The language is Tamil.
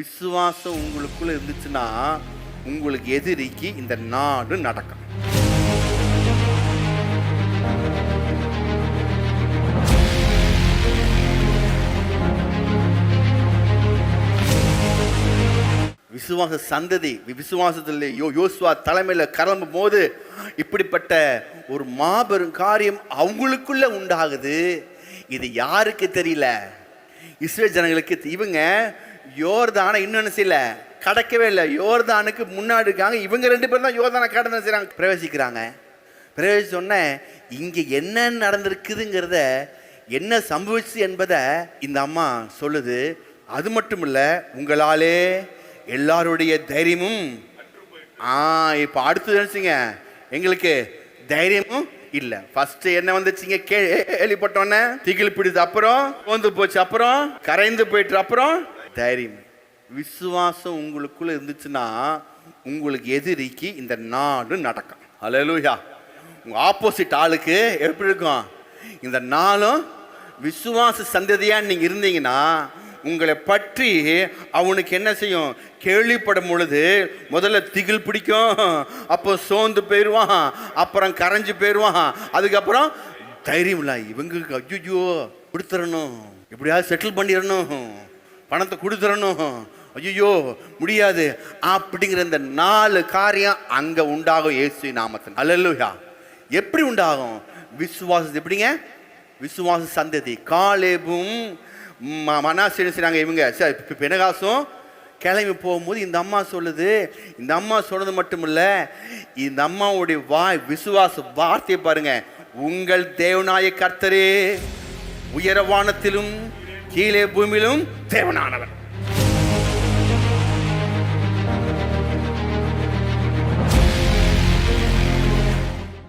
விசுவாசம் உங்களுக்குள்ள இருந்துச்சுன்னா உங்களுக்கு எதிரிக்கு இந்த நாடு நடக்கும். விசுவாச சந்ததி விசுவாசத்தில் யோ யோசுவா தலைமையில் கிளம்பும் போது இப்படிப்பட்ட ஒரு மாபெரும் காரியம் அவங்களுக்குள்ள உண்டாகுது. இது யாருக்கு தெரியல? இஸ்ரேல் ஜனங்களுக்கு இவங்க யோர்தானை இன்னொன்று சில கடக்கவே இல்லை. யோர்தானுக்கு முன்னாடி இருக்காங்க. இவங்க ரெண்டு பேரும் தான் யோர்தானை கடந்து செய்கிறாங்க பிரவேசிக்கிறாங்க. பிரவேசிச்சோன்ன இங்கே என்ன நடந்திருக்குதுங்கிறத என்ன சம்பவிச்சு என்பதை இந்த அம்மா சொல்லுது. அது மட்டும் இல்லை உங்களாலே எல்லாருடைய தைரியமும் ஆ இப்போ அடுத்தது நினச்சிங்க எங்களுக்கு தைரியமும் இல்லை. ஃபர்ஸ்ட் என்ன வந்துச்சுங்க? கேள்விப்பட்டோன்னே திகில் பிடித்து அப்புறம் வந்து போச்சு அப்புறம் கரைந்து போயிட்டு அப்புறம் தைரியம். விசுவாசம் உங்களுக்குள்ள இருந்துச்சுன்னா உங்களுக்கு எதிரிக்கு இந்த நாடு நடக்கும். ஹalleluya உங்க ஆப்போசிட் ஆளுக்கு எப்படி இருக்கும்? இந்த நாளும் விசுவாச சந்ததியா நீங்க இருந்தீங்கன்னா உங்களை பற்றி அவனுக்கு என்ன செய்யும்? கேள்விப்படும் பொழுது முதல்ல திகில் பிடிக்கும் அப்போ சோர்ந்து போயிடுவான் அப்புறம் கரைஞ்சு போயிடுவான் அதுக்கப்புறம் தைரியம் இல்லை இவங்களுக்கு ஐயோ கொடுத்துடணும். எப்படியாவது செட்டில் பண்ணிடணும். பணத்தை கொடுத்துடணும் ஐயோ முடியாது. அப்படிங்கிற இந்த நாலு காரியம் அங்கே உண்டாகும் இயேசு நாமத்தில். அல்லேலூயா எப்படி உண்டாகும்? விசுவாசம் எப்படிங்க? விசுவாச சந்ததி. காலேபும் ம- மனாசே இவங்க? சரி, பெனகாசும் கிளம்பி போகும்போது இந்த அம்மா சொல்லுது இந்த அம்மா சொன்னது மட்டும் இல்லை இந்த அம்மாவுடைய வாய் விசுவாச வார்த்தையை பாருங்க. உங்கள் தேவநாய கர்த்தரே உயரவானத்திலும் கீழே பூமியிலும் தேவனானவர்.